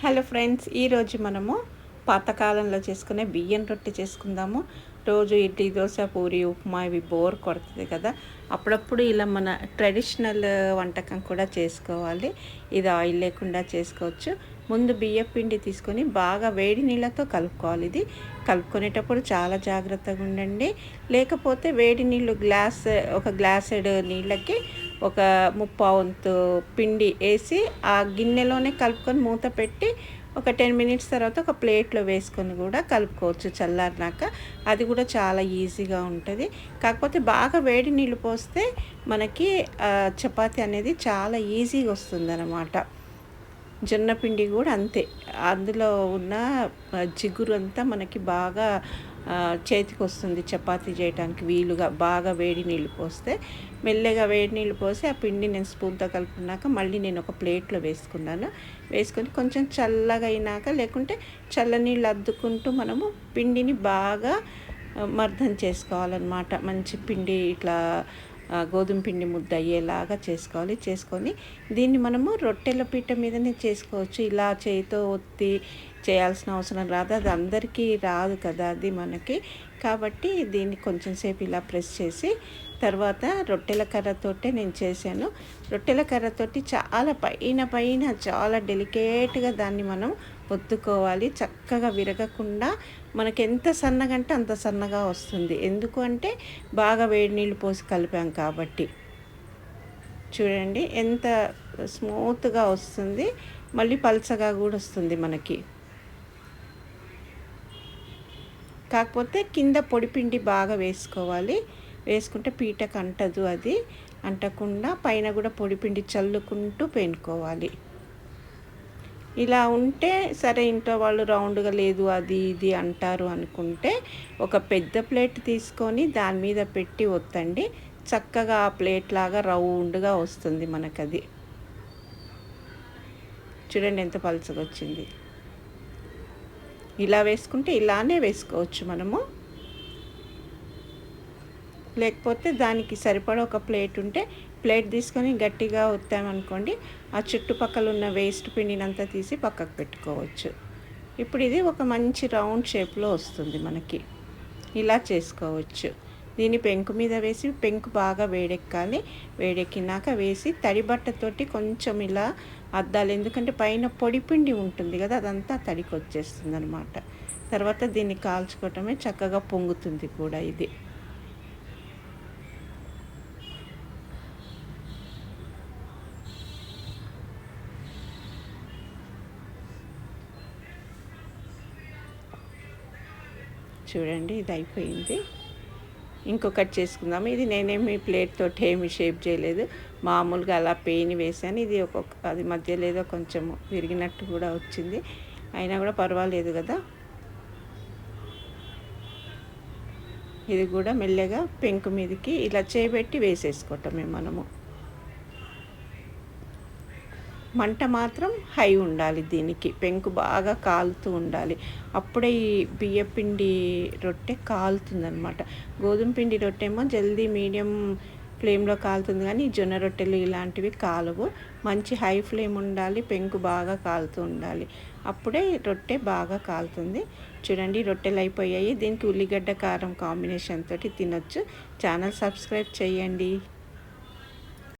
Hello friends ఈరోజు మనము పాతకాలంలో చేసుకునే బియ్యం రొట్టె చేసుకుందాము. రోజు ఇడ్లీ దోశ పూరి ఉప్మా ఇవి బోర్ కొడుతుంది కదా. అప్పుడప్పుడు ఇలా మన ట్రెడిషనల్ వంటకం కూడా చేసుకోవాలి. ఇది ఆయిల్ లేకుండా చేసుకోవచ్చు. ముందు బియ్య పిండి తీసుకొని బాగా వేడి నీళ్ళతో కలుపుకోవాలి. ఇది కలుపుకునేటప్పుడు చాలా జాగ్రత్తగా ఉండండి. లేకపోతే వేడి నీళ్ళు గ్లాస్ ఒక గ్లాసెడ్ నీళ్ళకి ఒక ముప్పావంతు పిండి వేసి ఆ గిన్నెలోనే కలుపుకొని మూత పెట్టి ఒక టెన్ మినిట్స్ తర్వాత ఒక ప్లేట్లో వేసుకొని కూడా కలుపుకోవచ్చు చల్లారినాక. అది కూడా చాలా ఈజీగా ఉంటుంది. కాకపోతే బాగా వేడి నీళ్ళు పోస్తే మనకి చపాతి అనేది చాలా ఈజీగా వస్తుంది అన్నమాట జొన్న పిండి కూడా అంతే. అందులో ఉన్న జిగురు అంతా మనకి బాగా చేతికి వస్తుంది. చపాతీ చేయడానికి వీలుగా బాగా వేడి నీళ్ళు పోస్తే. మెల్లగా వేడి నీళ్ళు పోసి ఆ పిండి నేను స్పూన్తో కలుపుకున్నాక మళ్ళీ నేను ఒక ప్లేట్లో వేసుకున్నాను. వేసుకొని కొంచెం చల్లగా అయినాక లేకుంటే చల్ల నీళ్ళు అద్దుకుంటూ మనము పిండిని బాగా మర్దం చేసుకోవాలన్నమాట. మంచి పిండి ఇట్లా గోధుమ పిండి ముద్ద అయ్యేలాగా చేసుకోవాలి. చేసుకొని దీన్ని మనము రొట్టెల పీట మీదనే చేసుకోవచ్చు. ఇలా చేయితో ఒత్తి చేయాల్సిన అవసరం రాదు. అది అందరికీ రాదు కదా అది మనకి. కాబట్టి దీన్ని కొంచెం సేపు ఇలా ప్రెస్ చేసి తర్వాత రొట్టెల కర్రతోటే నేను చేశాను. రొట్టెల కర్రతోటి చాలా పైన పైన చాలా డెలికేట్గా దాన్ని మనం ఒత్తుకోవాలి చక్కగా విరగకుండా మనకి ఎంత సన్నగంటే అంత సన్నగా వస్తుంది. ఎందుకు అంటే బాగా వేడి నీళ్ళు పోసి కలిపాం కాబట్టి. చూడండి ఎంత స్మూత్గా వస్తుంది. మళ్ళీ పల్చగా కూడా వస్తుంది మనకి. కాకపోతే కింద పొడిపిండి బాగా వేసుకోవాలి. వేసుకుంటే పీటకు అంటదు అది. అంటకుండా పైన కూడా పొడిపిండి చల్లుకుంటూ పెనుకోవాలి. ఇలా ఉంటే సరే ఇంట్లో వాళ్ళు రౌండ్గా లేదు అది ఇది అంటారు అనుకుంటే ఒక పెద్ద ప్లేట్ తీసుకొని దాని మీద పెట్టి ఒత్తండి. చక్కగా ఆ ప్లేట్ లాగా రౌండ్గా వస్తుంది మనకది. చూడండి ఎంత పలుచగా వచ్చింది. ఇలా వేసుకుంటే ఇలానే వేసుకోవచ్చు మనము. లేకపోతే దానికి సరిపడ ఒక ప్లేట్ ఉంటే ప్లేట్ తీసుకొని గట్టిగా వత్తామనుకోండి ఆ చుట్టుపక్కల ఉన్న వేస్ట్ పిండినంతా తీసి పక్కకు పెట్టుకోవచ్చు. ఇప్పుడు ఇది ఒక మంచి రౌండ్ షేప్లో వస్తుంది మనకి. ఇలా చేసుకోవచ్చు. దీన్ని పెంకు మీద వేసి పెంకు బాగా వేడెక్కాలి. వేడెక్కినాక వేసి తడి బట్టతోటి కొంచెం ఇలా అద్దాలి ఎందుకంటే పైన పొడి పిండి ఉంటుంది కదా అదంతా తడికి వచ్చేస్తుంది అనమాట తర్వాత దీన్ని కాల్చుకోవటమే చక్కగా పొంగుతుంది కూడా ఇది. చూడండి ఇది అయిపోయింది. ఇంకొకటి చేసుకుందాం ఇది నేనేమి ప్లేట్ తోటి ఏమి షేప్ చేయలేదు. మామూలుగా అలా పెయిన్ వేసాను ఇది ఒక్కొక్క అది మధ్య లేదో కొంచెం విరిగినట్టు కూడా వచ్చింది. అయినా కూడా పర్వాలేదు కదా. ఇది కూడా మెల్లగా పెంకు మీదకి ఇలా చేయబెట్టి వేసేసుకోవటమే మనము. మంట మాత్రం హై ఉండాలి దీనికి. పెంకు బాగా కాలుతూ ఉండాలి. అప్పుడే ఈ బియ్యపిండి రొట్టె కాలుతుందనమాట గోధుమ పిండి రొట్టె ఏమో జల్దీ మీడియం ఫ్లేమ్లో కాలుతుంది కానీ జొన్న రొట్టెలు ఇలాంటివి కాలవు. మంచి హై ఫ్లేమ్ ఉండాలి పెంకు బాగా కాలుతూ ఉండాలి. అప్పుడే రొట్టె బాగా కాలుతుంది. చూడండి రొట్టెలు అయిపోయాయి. దీనికి ఉల్లిగడ్డ కారం కాంబినేషన్ తోటి తినొచ్చు. ఛానల్ సబ్స్క్రైబ్ చేయండి.